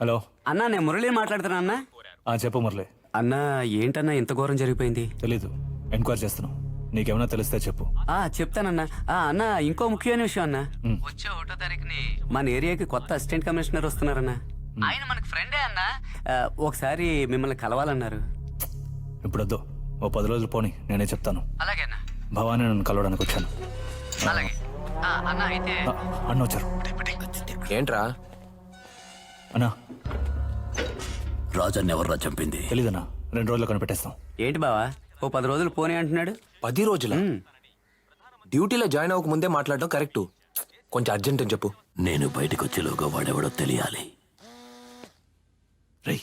Hello. అన్నా నేను మురళి మాట్లాడుతున్నా అన్నా. ఆ చెప్పు మురళి. అన్నా ఏంటన్నా ఇంత ఘోరం జరిగిపోయింది? తెలీదు. ఎంక్వైరీ చేస్తున్నాం. నీకేమైనా తెలిస్తే చెప్పు. ఆ చెప్తానన్నా. ఆ అన్న ఇంకో ముఖ్యమైన విషయం అన్నా. వచ్చే ఒకటో తారీఖుని మన ఏరియాకి కొత్త అసిస్టెంట్ కమిషనర్ వస్తున్నారన్నా. ఆయన మనకు ఫ్రెండే అన్నా. ఒకసారి మిమ్మల్ని కలవాలన్నారు. ఇప్పుడు వద్దు ఓ పది రోజులు పోని నేనే చెప్తాను. అలాగే అన్న. భవానీ నన్ను కలవడానికి వచ్చాను. అలాగే. అన్న అయితే అన్న వచ్చారు. ఏంట్రా? అన్నా. రాజాన్ని ఎవర్రా చంపింది? తెలీదన్నా. రెండు రోజులు కనిపెట్టేస్తాం. ఏంటి బావా? ఓ పది రోజులు పోనీ అంటున్నాడు? పది రోజుల? డ్యూటీలో జాయిన్ అవ్వక ముందే మాట్లాడడం కరెక్టు. కొంచెం అర్జెంట్ అని చెప్పు. నేను బయటకు వచ్చేలోగా వాడెవడో తెలియాలి. రేయ్.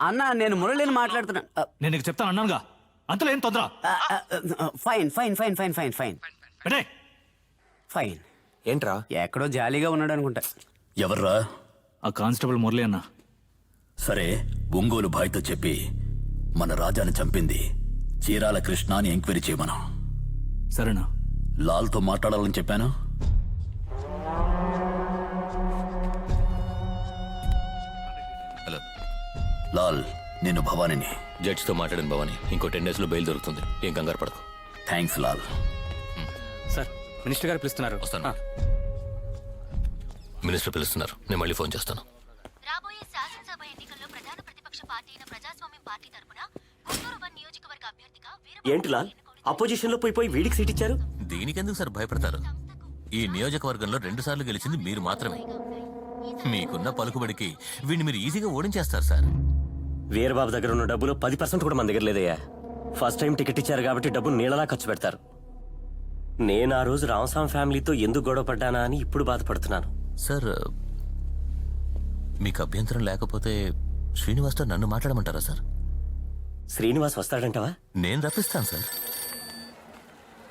అన్న నేను మురళిని మాట్లాడుతున్నాను ఆ, నేను నీకు చెప్తాను అన్నానుగా. అంతలో ఏం తొందర? Fine fine fine fine fine fine. Fine. ఏంట్రా? ఎక్కడో జాలీగా ఉన్నాడు అనుకుంటా. ఎవర్రా? ఆ కానిస్టేబుల్ మురళి అన్న. సరే ఒంగోలు భాయ్తో చెప్పి మన రాజాని చంపింది. చీరాల కృష్ణ అని ఎంక్వైరీ చేయమను సరేనా? లాల్తో మాట్లాడాలని చెప్పాను. హలో. లాల్ నేను భవానీని. జడ్జితో మాట్లాడిన భవాని ఇంకో టెన్ డేస్లో బెయిల్ దొరుకుతుంది. ఏం కంగారు పడకు. థ్యాంక్స్ లాల్. సార్ మినిస్టర్ గారు పిలుస్తున్నారు. వస్తాను. మినిస్టర్ పిలుస్తున్నారు. నేను మళ్ళీ ఫోన్ చేస్తాను. రాబోయే శాసనసభ ఎన్నికల్లో ప్రధాన ప్రతిపక్ష పార్టీ అయిన ప్రజాస్వామ్యం పార్టీ తరపున గుంటూరు వన్ నియోజకవర్గ అభ్యర్థిగా వీరబాబు ఏంటి లాల్? అపోజిషన్లో పోయి పోయి వీడికి సీట్ ఇచ్చారు? దీనికెందుకు సార్ భయపడతారు? ఈ నియోజకవర్గంలో రెండు సార్లు గెలిచింది మీరు మాత్రమే. మీకున్న పలుకుబడికి వీడిని మీరు ఈజీగా ఓడించేస్తారు సార్. వీరబాబు దగ్గర ఉన్న డబ్బులు పది పర్సెంట్ కూడా మన దగ్గర లేదయ్యా. ఫస్ట్ టైం టికెట్ ఇచ్చారు కాబట్టి డబ్బు నీళ్ళలా ఖర్చు పెడతారు. నేను ఆ రోజు రామస్వామి ఫ్యామిలీతో ఎందుకు గొడవ పడ్డానా అని ఇప్పుడు బాధపడుతున్నాను. సార్ మీకు అభ్యంతరం లేకపోతే శ్రీనివాస్తో నన్ను మాట్లాడమంటారా సార్? శ్రీనివాస్ వస్తాడంటావా? నేను రప్పిస్తాను సార్.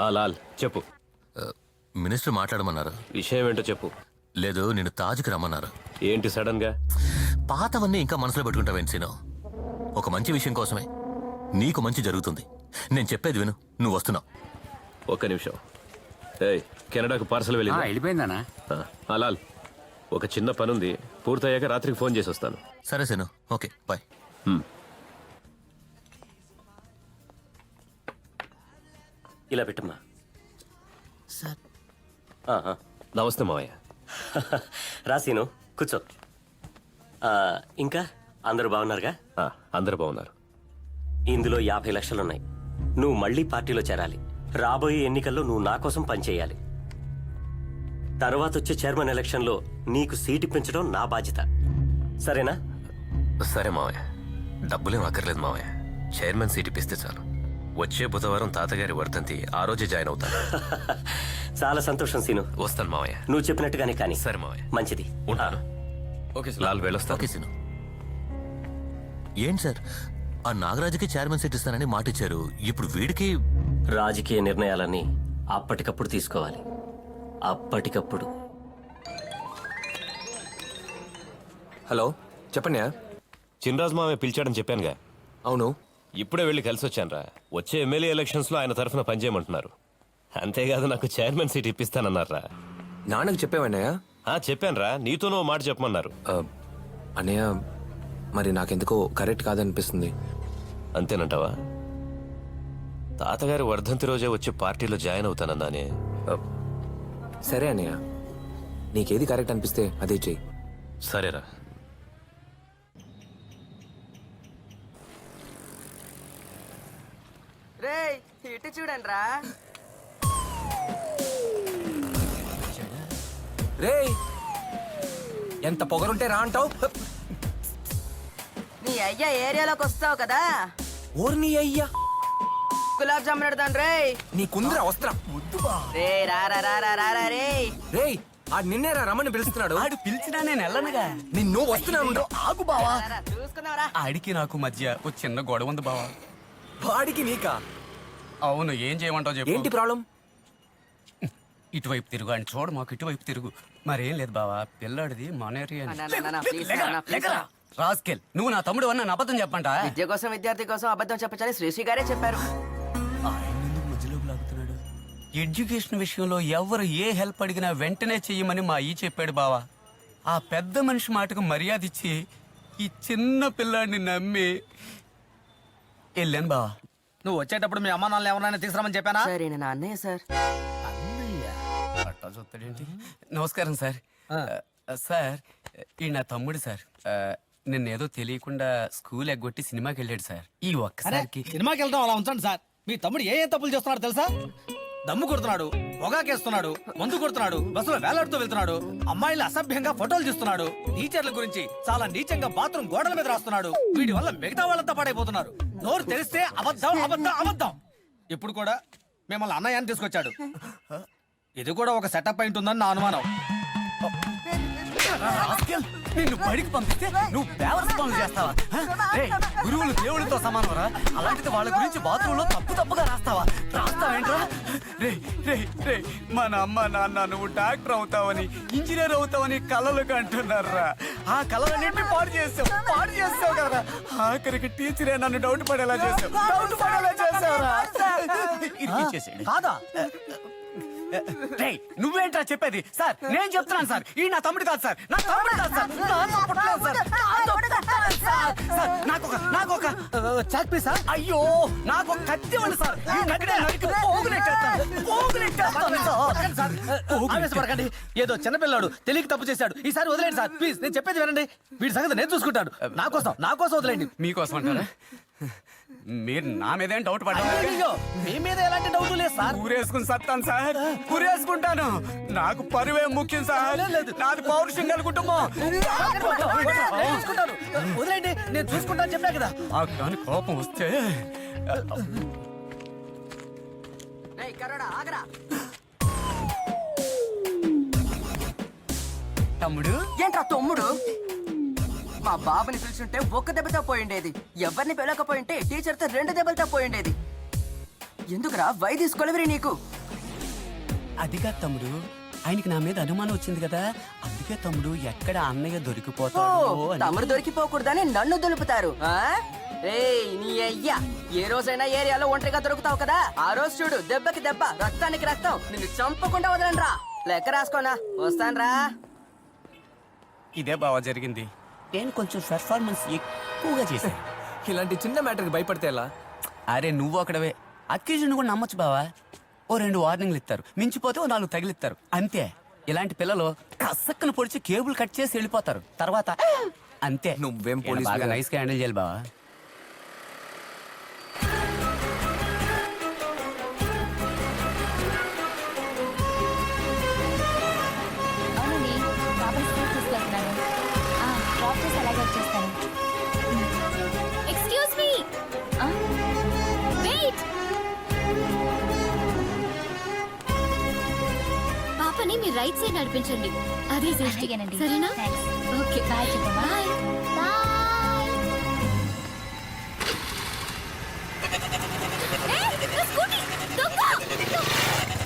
ఆ లాల్ చెప్పు. మినిస్టర్ మాట్లాడమన్నారు? విషయం ఏంటో చెప్పు. లేదు నేను తాజ్కి రమ్మన్నారు? ఏంటి సడన్గా? పాతవన్నీ ఇంకా మనసులో పెట్టుకుంటావేంటి సీను? ఒక మంచి విషయం కోసమే. నీకు మంచి జరుగుతుంది. నేను చెప్పేది విను. నువ్వు వస్తున్నావు. ఒక్క నిమిషం. ఏయ్ కెనడాకు పార్సల్ వెళ్ళింది? వెళ్ళిపోయిందనా ఆ లాల్ ఒక చిన్న పని ఉంది పూర్తయ్యాక రాత్రికి ఫోన్ చేసి వస్తాను సరే సీను ఓకే బాయ్ ఇలా పెట్టమ్మా. ఆ. నమస్తే మావయ్య. రా సీను కూర్చో. ఆ, ఇంకా? అందరూ బాగున్నారుగా? ఆ, అందరు బాగున్నారు. ఇందులో యాభై లక్షలున్నాయి. నువ్వు మళ్ళీ పార్టీలో చేరాలి. రాబోయే ఎన్నికల్లో నువ్వు నా కోసం పనిచేయాలి. తర్వాత వచ్చే చైర్మన్ ఎలక్షన్లో నీకు సీటు పెంచడం నా బాధ్యత. సరేనా? సరే మావయ్య. డబ్బులేం అక్కర్లేదు మావయ్య. చైర్మన్ సీట్ ఇప్పిస్తే చాలు. వచ్చే బుధవారం తాతగారి వర్ధంతి ఆ రోజే జాయిన్ అవుతాను చాలా సంతోషం సీను. వస్తాను మావయ్య. నువ్వు చెప్పినట్టుగానే కానీ. సరే మావయ్య. మంచిది. ఉంటాను. ఓకే లాల్ వెళ్ళొస్తాను ఓకే సీను. ఏంటి సార్? ఆ నాగరాజుకి చైర్మన్ సీట్ ఇస్తానని మాట ఇచ్చారు ఇప్పుడు వీడికి రాజకీయ నిర్ణయాలన్నీ అప్పటికప్పుడు తీసుకోవాలి. అప్పటికప్పుడు. హలో చెప్పండి చినరాజు మావయ్య పిలిచాడని చెప్పానుగా. అవును. ఇప్పుడే వెళ్ళి కలిసి వచ్చానురా. వచ్చే ఎమ్మెల్యే ఎలక్షన్స్లో ఆయన తరఫున పనిచేయమంటున్నారు. అంతేకాదు నాకు చైర్మన్ సీట్ ఇప్పిస్తానన్నారా నాన్నకు చెప్పావన్నయ్య ఆ చెప్పానురా. నీతోనూ మాట చెప్పమన్నారు. అన్నయ్య మరి నాకెందుకో కరెక్ట్ కాదనిపిస్తుంది. అంతేనంటావా? తాతగారి వర్ధంతి రోజే వచ్చి పార్టీలో జాయిన్ అవుతానన్నానే. ఆ, సరే అన్నయ్య. నీకేది కరెక్ట్ అనిపిస్తే అదే చెయ్యి. సరేరా. రే ఇటు చూడండి రా రే ఎంత పొగరుంటే రా అంటావు? నీ అయ్యా ఏరియాలోకి వస్తావు కదా? ఓర్ని అయ్యా. గులాబ్ జామున్ పెడతాను రే. నీ కుందర వస్త్రం. రే రా రా రా రా రా రా రే. రే ఆ నిన్నేరా రమ్మని పిలుస్తున్నాడు. ఆడు పిలిచినా నేను వెళ్ళనుగా. నిన్ను వస్తున్నాను ఆగు బావా రా, రా, చూసుకుందాం రా. ఆడికి నాకు మధ్య ఓ చిన్న గొడవ ఉంది బావా. వాడికి నీకా? అవును ఏం చేయమంటావు చెప్పు. ఏంటి ప్రాబ్లం? ఇటువైపు తిరుగు అని చూడు మాకు ఇటువైపు తిరుగు. మరేం లేదు బావా పిల్లాడిది మన ఏరియా అన్నా, అన్నా, అన్నా, please, అన్నా, please. రాస్కెల్ నువ్వు నా తమ్ముడు అన్న నా అబద్ధం చెప్పంట? విద్య కోసం విద్యార్థి కోసం అబద్ధం చెప్పచ్చని శ్రీశ్రీ గారే చెప్పారు. ఎడ్యుకేషన్ విషయంలో ఎవరు ఏ హెల్ప్ అడిగినా వెంటనే చెయ్యమని మా ఈ చెప్పాడు బావా. ఆ పెద్ద మనిషి మాటకు మర్యాద ఇచ్చి ఈ చిన్న పిల్లాడిని నమ్మి వెళ్ళాను బావా. నువ్వు వచ్చేటప్పుడు మీ అమ్మ నాన్న ఎవరైనా తీసుకురామని చెప్పానా? సరే నా అన్నయ్య సార్. నమస్కారం సార్. సార్ ఈ నా తమ్ముడు సార్. నిన్నేదో తెలియకుండా స్కూల్ ఎగ్గొట్టి సినిమాకి వెళ్ళాడు సార్. ఈ ఒక్కసారికి సినిమాకి వెళ్తాం అలా ఉంచండి సార్. మీ తమ్ముడు ఏ ఏ తప్పులు చేస్తున్నాడు తెలుసా? దమ్ము కొడుతున్నాడు పొగాకేస్తున్నాడు మందు కొడుతున్నాడు బస్సులో వేలాడుతూ వెళ్తున్నాడు అమ్మాయిలు అసభ్యంగా ఫోటోలు తీస్తున్నాడు టీచర్ల గురించి చాలా నీచంగా బాత్రూమ్ గోడల మీద రాస్తున్నాడు వీటి వల్ల మిగతా వాళ్ళంతా పాడైపోతున్నారు. నోరు తెలిస్తే అబద్ధం అబద్ధం అబద్ధం. ఇప్పుడు కూడా మిమ్మల్ని అన్నయ్యని తీసుకొచ్చాడు. ఇది కూడా ఒక సెటప్ అయి ఉంటుందని నా అనుమానం. రాస్కెల్, నిన్ను బడికి పంపిస్తే నువ్వు బేవర్స్ పనులు చేస్తావా? రేయ్, గురువులు దేవుళ్ళతో సమానరా అలాంటిది వాళ్ళ గురించి బాత్రూమ్లో తప్పు తప్పుగా రాస్తావా? రాస్తావేంట్రా రే రే రే మన అమ్మ నాన్న నువ్వు డాక్టర్ అవుతావని ఇంజనీర్ అవుతావని కలలు కంటున్నారా? ఆ కలలన్నింటినీ పాడు చేసావు పాడు చేసావు కదా. ఆఖరికి టీచరే నన్ను డౌట్ పడేలా చేసావు. డౌట్ పడేలా ఇరికించేసేయండి. కాదా? నువ్వేంట్రా చెప్పేది? సార్ నేను చెప్తున్నాను సార్. ఈ నా తమ్ముడు కాదు సార్. నా తమ్ముడు కాదు సార్. నాతో సార్. నాతో సార్. సార్. నాకు ఒక నాకు ఒక పీసా అయ్యో నాకు ఒక కత్తి ఉంది సార్. ఈ కత్తి నరికి పోగులెట్టేస్తాను పోగులెట్టేస్తాను సార్. ఆవేశపడకండి. ఏదో చిన్నపిల్లాడు తెలియక తప్పు చేశాడు. ఈసారి వదిలేండి సార్. ప్లీజ్ నేను చెప్పేది వినండి. వీడి సంగతి నేను చూసుకుంటాను. నా కోసం నా కోసం వదిలేండి మీకోసం అంటారా మీరు నా మీదేం డౌట్ పడ్డా అయ్యో మీ మీద ఎలాంటి డౌట్ లేదు సార్ ఊరేసుకుని సత్తాను సార్ ఊరేసుకుంటాను. నాకు పరువే ముఖ్యం సార్ నాది పౌరుషం గల కుటుంబం. నేను చూసుకుంటాను. వదిలేండి నేను చూసుకుంటాను చెప్పా కదా. ఆ కానీ కోపం వస్తే ఏయ్ కరోడా ఆగరా. తమ్ముడు? ఏంట్రా తమ్ముడు? మా బాబుని పిలుచుంటే ఒక్క దెబ్బతో పోయిండేది. ఎవరిని పిలవకపోయింటే టీచర్తో రెండు దెబ్బలతో పోయిండేది. ఎందుకురా వై తీసుకోలేవరి నీకు? అదిగా తమ్ముడు. ఆయనకి నా మీద అనుమానం వచ్చింది కదా. అందుకే తమ్ముడు ఎక్కడ అన్నయ్య దొరికిపోతాడో అని. తమరు దొరికిపోకూడదని నన్ను దులుపుతారు. ఆ? ఏయ్ నీ అయ్యా. ఏ రోజైనా ఏరియాలో ఒంటరిగా దొరుకుతావు కదా? ఆ రోజు చూడు దెబ్బకి దెబ్బ రక్తానికి రక్తం. నిన్ను చంపకుండా వదలండ్రా. లెక్క రాసుకోనా? వస్తాన్రా. ఇదే బావ జరిగింది. నేను కొంచెం పెర్ఫార్మెన్స్ ఎక్కువగా చేశాను. ఇలాంటి చిన్న మ్యాటర్కి భయపడితే ఎలా? అరే నువ్వు అక్కడవే. అక్యూజన్ కూడా నమ్మొచ్చు బావా. ఓ రెండు వార్నింగ్లు ఇస్తారు. మించిపోతే ఓ నాలుగు తగిలిస్తారు అంతే. ఇలాంటి పిల్లలు కసక్కను పొడిచి కేబుల్ కట్ చేసి వెళ్ళిపోతారు. తర్వాత అంతే. నువ్వేం పోలీసు బాగా కదా. నైస్గా హ్యాండిల్ చేయాలి బావా. రైట్ సైడ్ నడిపించండి. అదే సేఫ్టీ సరేనా? Okay bye bye.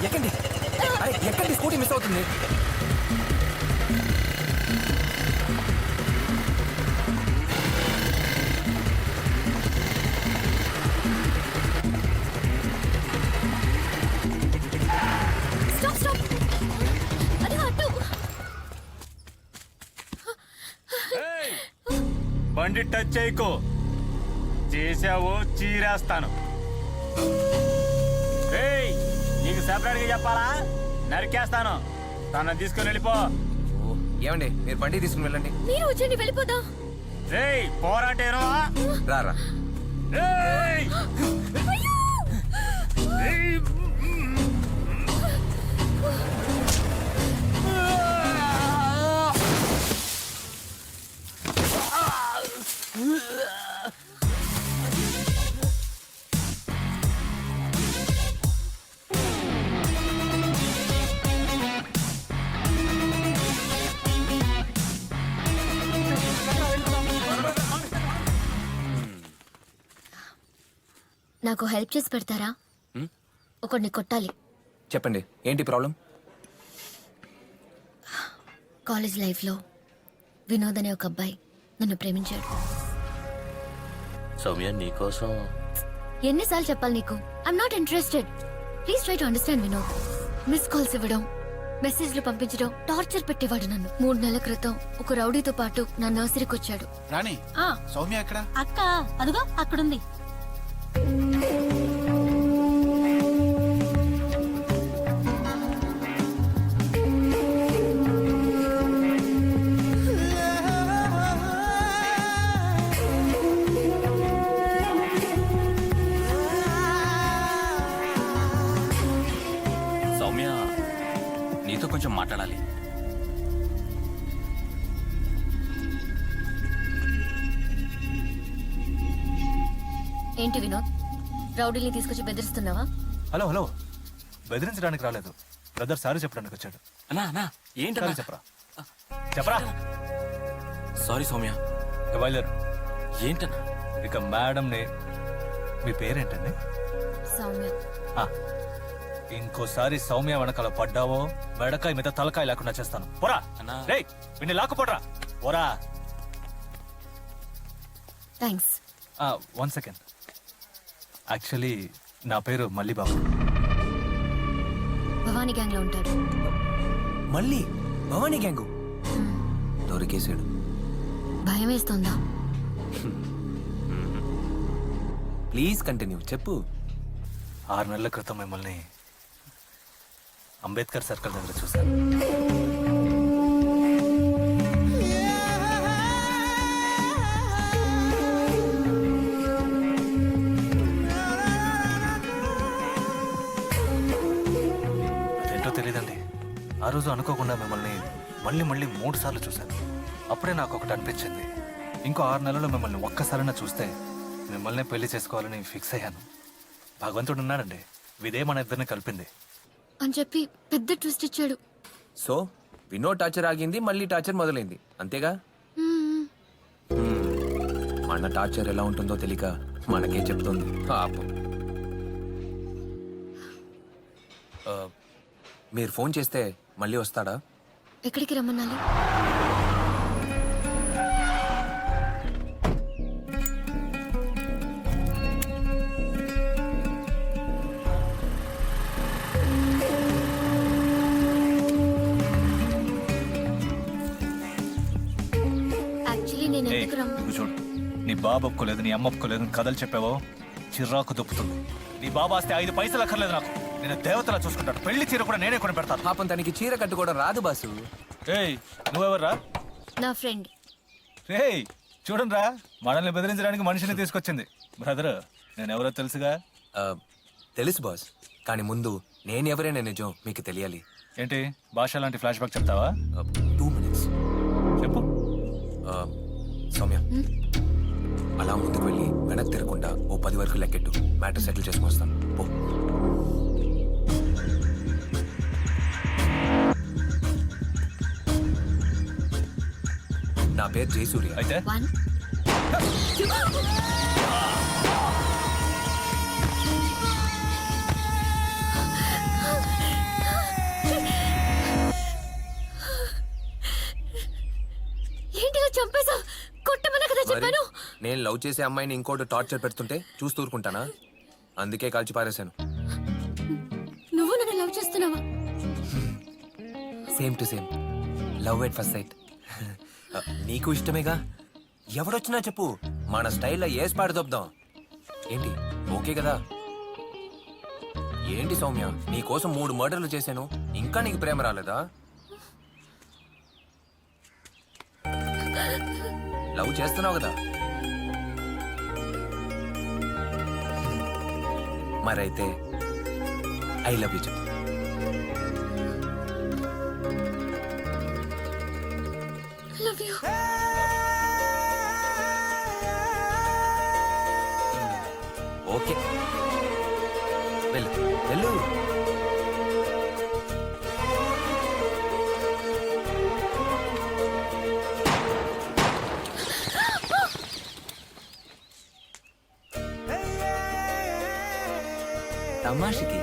ఎక్కండి. అరే ఎక్కండి స్కూటీ మిస్ అవుతుంది. చేయకో. చేసావో చీరేస్తాను. ఏయ్ నీకు సెపరేట్గా చెప్పాలా? నరికేస్తాను. తన తీసుకుని వెళ్ళిపో. ఓ, ఏమండి మీరు బండి తీసుకుని వెళ్ళండి. మీరు వచ్చండి వెళ్ళిపోదాం. రేయ్ పోరాటేనా? రా రా రేయ్ నాకు హెల్ప్ చేసి పెడతారా? ఒకడిని కొట్టాలి. చెప్పండి ఏంటి ప్రాబ్లం? కాలేజ్ లైఫ్లో వినోద్ అనే ఒక అబ్బాయి నన్ను ప్రేమించాడు. సౌమ్య నీకోసం. ఎన్నిసార్లు చెప్పాలి నీకు? I'm not interested please try to understand Vinod miss calls ఇవ్వడం మెసేజ్లు పంపించడం టార్చర్ పెట్టేవాడు నన్ను. మూడు నెలల క్రితం ఒక రౌడీతో పాటు నా నర్సరీకి వచ్చాడు. రాణి సౌమ్య ఎక్కడ? అక్క అదిగో అక్కడుంది. మాట్లాడాలి. ఏంటి వినోద్? రౌడీని తీసుకొచ్చి బెదిరిస్తున్నావా? Hello hello. బెదిరించడానికి రాలేదు. బ్రదర్ సారీ చెప్పడానికి వచ్చాడు. అన్నా అన్నా సారీ ఏంటన్నా చెప్పరా? చెప్పరా? సారీ సౌమ్య. ఇక బయలుదేరు ఏంటన్నా? ఇక మేడంని మీ పేరేంటండి? సౌమ్య. ఆ, ఇంకోసారి సౌమ్య వెనకాల పడ్డావో మెడకాయ మీద తలకాయ లేకుండా చేస్తాను. పోరా! అన్నా. రేయ్ విన్ని లాక్కుపోట్రా పోరా! Thanks one second. యాక్చువల్లీ నా పేరు మల్లిబాబు. భవానీ గ్యాంగ్లో ఉంటాడు మళ్ళీ? భవానీ గ్యాంగు? దొరికేశాడు. భయం వేస్తోందా? ప్లీజ్ కంటిన్యూ చెప్పు. ఆరు నెలల క్రితం మిమ్మల్ని అంబేద్కర్ సర్కిల్ దగ్గర చూశాను. అదేంటో తెలియదండి ఆ రోజు అనుకోకుండా మిమ్మల్ని మళ్ళీ మళ్ళీ మూడు సార్లు చూశాను. అప్పుడే నాకు ఒకటి అనిపించింది. ఇంకో ఆరు నెలల్లో మిమ్మల్ని ఒక్కసారైనా చూస్తే మిమ్మల్నే పెళ్ళి చేసుకోవాలని ఫిక్స్ అయ్యాను. భగవంతుడు ఉన్నాడండి. ఇదే మన ఇద్దరిని కలిపింది. అని చెప్పి పెద్ద ట్విస్ట్ ఇచ్చాడు. సో వినో టార్చర్ ఆగింది మళ్ళీ టార్చర్ మొదలైంది. అంతేగా. మన టార్చర్ ఎలా ఉంటుందో తెలియక మనకే చెప్తుంది? పాపం. మీరు ఫోన్ చేస్తే మళ్ళీ వస్తాడా? ఎక్కడికి రమ్మన్నాలి ఇదిగో చూడు. నీ బాబు ఒప్పుకోలేదు నీ అమ్మ ఒప్పుకోలేదు కథలు చెప్పావో? చిరాకు దుప్పుతుంది నీ బాబు ఆస్తే ఐదు పైసలు అక్కర్లేదు నాకు. నేను దేవతలా చూసుకుంటాను పెళ్ళి చీర కూడా నేనే కొని పెడతాను. పాపం తనకి చీర కట్టుకోవడం రాదు బాసు. ఏయ్ నువ్వెవర్రా? నా ఫ్రెండ్. రేయ్ చూడండి రా మనల్ని బెదిరించడానికి మనిషిని తీసుకొచ్చింది. బ్రదర్ నేను ఎవరో తెలుసుగా? ఆ, తెలుసు బాస్. కానీ ముందు నేను ఎవరైనా నిజం మీకు తెలియాలి. ఏంటి భాష లాంటి ఫ్లాష్ బ్యాక్ చెప్తావా? సౌమ్య అలా ముందుకు వెళ్ళి వెనక్కి తిరగకుండా ఓ పది వరకు లెక్కెట్టు. మ్యాటర్ సెటిల్ చేసుకొస్తాను పో. నా పేరు జయసూర్య. అయితే? వన్. ఏంటిలా చంపేశావు? చెప్పాను? నేను లవ్ చేసే అమ్మాయిని ఇంకోటి టార్చర్ పెడుతుంటే చూస్తూ ఊరుకుంటానా అందుకే కాల్చి పారేశాను. నువ్వు నన్ను లవ్ చేస్తున్నావా? Same to same love at first sight నీకు ఇష్టమేగా? ఎవడొచ్చినా చెప్పు. మన స్టైల్లో ఏ స్పాట్ దొబ్దాం ఏంటి? ఓకే కదా? ఏంటి సౌమ్య? నీ కోసం మూడు మర్డర్లు చేశాను. ఇంకా నీకు ప్రేమ రాలేదా? లవ్ చేస్తున్నావు కదా. మరైతే ఐ లవ్ యూ చెప్పు. Love you. ఓకే. వెళ్ళు వెళ్ళు. mamá, así que